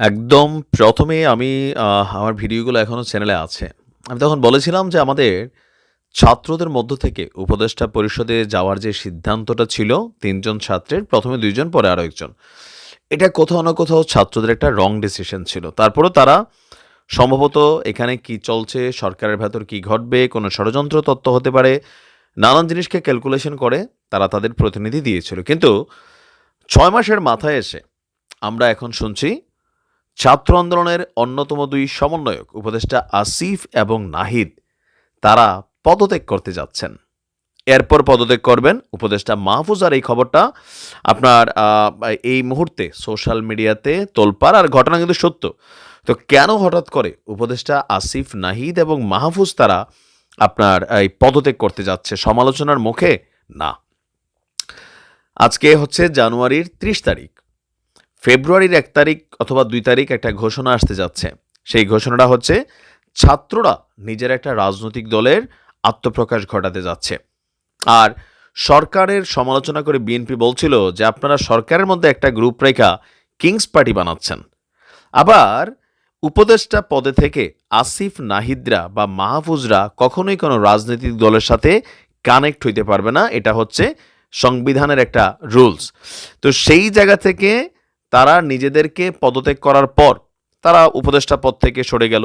একদম প্রথমে আমি আমার ভিডিওগুলো এখনও চ্যানেলে আছে। আমি তখন বলেছিলাম যে আমাদের ছাত্রদের মধ্য থেকে উপদেষ্টা পরিষদে যাওয়ার যে সিদ্ধান্তটা ছিল, তিনজন ছাত্রের, প্রথমে দুইজন, পরে আরও একজন। এটা কোথাও না কোথাও ছাত্রদের একটা রং ডিসিশন ছিল। তারপরও তারা সম্ভবত এখানে কি চলছে, সরকারের ভেতর কি ঘটবে, কোনো ষড়যন্ত্র তত্ত্ব হতে পারে, নানান জিনিসকে ক্যালকুলেশন করে তারা তাদের প্রতিনিধি দিয়েছিল। কিন্তু ছয় মাসের মাথায় এসে আমরা এখন শুনছি ছাত্র আন্দোলনের অন্যতম দুই সমন্বয়ক উপদেষ্টা আসিফ এবং নাহিদ, তারা পদত্যাগ করতে যাচ্ছেন। এরপর পদত্যাগ করবেন উপদেষ্টা মাহফুজ আর এই খবরটা আপনার এই মুহূর্তে সোশ্যাল মিডিয়াতে তোলপাড়, আর ঘটনা কিন্তু সত্য। তো কেন হঠাৎ করে উপদেষ্টা আসিফ, নাহিদ এবং মাহফুজ তারা আপনার এই পদত্যাগ করতে যাচ্ছে সমালোচনার মুখে? না। আজকে হচ্ছে জানুয়ারির ত্রিশ তারিখ। ফেব্রুয়ারির এক তারিখ অথবা দুই তারিখ একটা ঘোষণা আসতে যাচ্ছে। সেই ঘোষণাটা হচ্ছে, ছাত্ররা নিজের একটা রাজনৈতিক দলের আত্মপ্রকাশ ঘটাতে যাচ্ছে। আর সরকারের সমালোচনা করে বিএনপি বলছিল যে, আপনারা সরকারের মধ্যে একটা গ্রুপ রেখা কিংস পার্টি বানাচ্ছেন। আবার উপদেষ্টা পদে থেকে আসিফ নাহিদরা বা মাহফুজরা কখনোই কোনো রাজনৈতিক দলের সাথে কানেক্ট হইতে পারবে না। এটা হচ্ছে সংবিধানের একটা রুলস। তো সেই জায়গা থেকে তারা নিজেদেরকে পদত্যাগ করার পর তারা উপদেষ্টা পদ থেকে সরে গেল।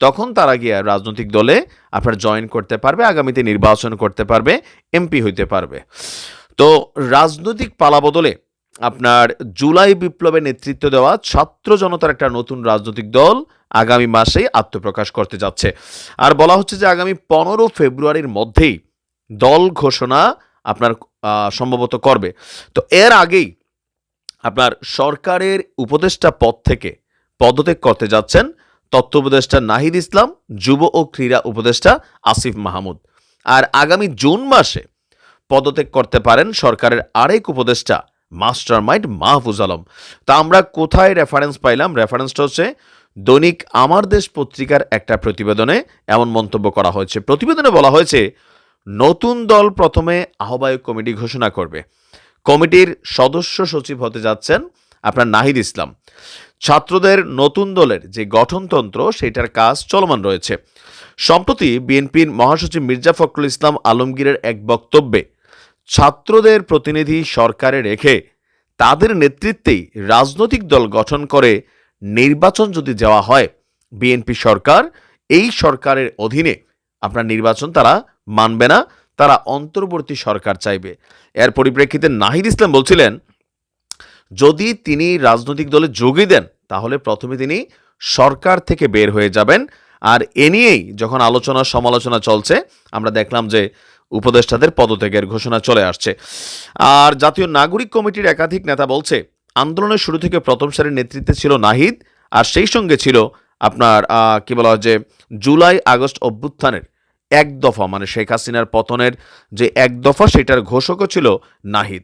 তখন তারা গিয়ে রাজনৈতিক দলে আপনার জয়েন করতে পারবে, আগামীতে নির্বাচন করতে পারবে এমপি হইতে পারবে। তো রাজনৈতিক পালাবদলে আপনার জুলাই বিপ্লবে নেতৃত্ব দেওয়া ছাত্র জনতার একটা নতুন রাজনৈতিক দল আগামী মাসেই আত্মপ্রকাশ করতে যাচ্ছে। আর বলা হচ্ছে যে আগামী পনেরো ফেব্রুয়ারির মধ্যেই দল ঘোষণা আপনার সম্ভবত করবে। তো এর আগেই আপনার সরকারের উপদেষ্টা পদ থেকে পদত্যাগ করতে যাচ্ছেন তথ্য উপদেষ্টা নাহিদ ইসলাম, যুব ও ক্রীড়া উপদেষ্টা আসিফ মাহমুদ। আর আগামী জুন মাসে পদত্যাগ করতে পারেন সরকারের আরেক উপদেষ্টা মাস্টার মাইন্ড মাহফুজ আলম। তা আমরা কোথায় রেফারেন্স পাইলাম? রেফারেন্সটা হচ্ছে দৈনিক আমার দেশ পত্রিকার একটা প্রতিবেদনে এমন মন্তব্য করা হয়েছে। প্রতিবেদনে বলা হয়েছে, নতুন দল প্রথমে আহ্বায়ক কমিটি ঘোষণা করবে। কমিটির সদস্য সচিব হতে যাচ্ছেন আপনার নাহিদ ইসলাম। ছাত্রদের নতুন দলের যে গঠনতন্ত্র, সেটার কাজ চলমান রয়েছে। সম্প্রতি বিএনপির মহাসচিব মির্জা ফখরুল ইসলাম আলমগীরের এক বক্তব্যে ছাত্রদের প্রতিনিধি সরকারে রেখে তাদের নেতৃত্বেই রাজনৈতিক দল গঠন করে নির্বাচন যদি যাওয়া হয়, বিএনপি সরকার, এই সরকারের অধীনে আপনার নির্বাচন তারা মানবে না। তারা অন্তর্বর্তী সরকার চাইবে। এর পরিপ্রেক্ষিতে নাহিদ ইসলাম বলছিলেন, যদি তিনি রাজনৈতিক দলে যোগই দেন, তাহলে প্রথমে তিনি সরকার থেকে বের হয়ে যাবেন। আর এ নিয়েই যখন আলোচনা, সমালোচনা চলছে, আমরা দেখলাম যে উপদেষ্টাদের পদত্যাগের ঘোষণা চলে আসছে। আর জাতীয় নাগরিক কমিটির একাধিক নেতা বলছে, আন্দোলনের শুরু থেকে প্রথম সারির নেতৃত্বে ছিল নাহিদ, আর সেই সঙ্গে ছিল আপনার কি বলা হয় যে, জুলাই আগস্ট অভ্যুত্থানের এক দফা মানে শেখ হাসিনার পতনের যে এক দফা, সেটার ঘোষকও ছিল নাহিদ।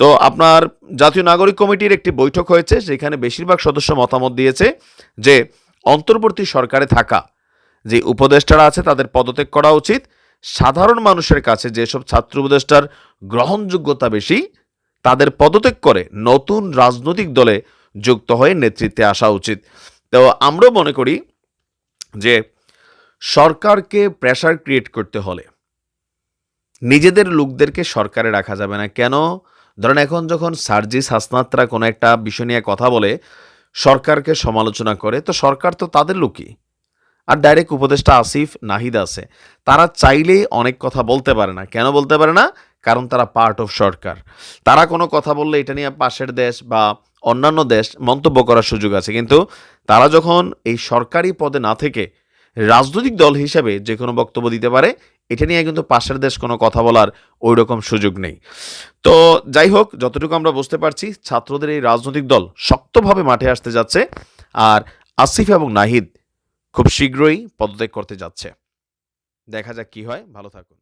তো আপনার জাতীয় নাগরিক কমিটির একটি বৈঠক হয়েছে সেখানে বেশিরভাগ সদস্য মতামত দিয়েছে যে অন্তর্বর্তী সরকারে থাকা যে উপদেষ্টারা আছে, তাদের পদত্যাগ করা উচিত। সাধারণ মানুষের কাছে যেসব ছাত্র উপদেষ্টার গ্রহণযোগ্যতা বেশি, তাদের পদত্যাগ করে নতুন রাজনৈতিক দলে যুক্ত হয়ে নেতৃত্বে আসা উচিত। তো আমরাও মনে করি যে সরকারকে প্রেশার ক্রিয়েট করতে হলে। নিজেদের লোকদেরকে সরকারে রাখা যাবে না। কেন? ধরেন এখন যখন সার্জিস হাসনাতরা কোনো একটা বিষয় নিয়ে কথা বলে, সরকারকে সমালোচনা করে, তো সরকার তো তাদের লোকই। আর ডাইরেক্ট উপদেষ্টা আসিফ নাহিদ আছে। তারা চাইলেই অনেক কথা বলতে পারে না। কেন বলতে পারে না? কারণ তারা পার্ট অফ সরকার। তারা কোনো কথা বললে এটা নিয়ে পাশের দেশ বা অন্যান্য দেশ মন্তব্য করার সুযোগ আছে। কিন্তু তারা যখন এই সরকারি পদে না থেকে রাজনৈতিক দল হিসাবে যে কোনো বক্তব্য দিতে পারে, এটা নিয়ে কিন্তু পাশের দেশ কোনো কথা বলার ওই রকম সুযোগ নেই। তো যাই হোক, যতটুকু আমরা বুঝতে পারছি, ছাত্রদের এই রাজনৈতিক দল শক্তভাবে মাঠে আসতে যাচ্ছে আর আসিফ এবং নাহিদ খুব শীঘ্রই পদত্যাগ করতে যাচ্ছে। দেখা যাক কি হয়। ভালো থাকুন।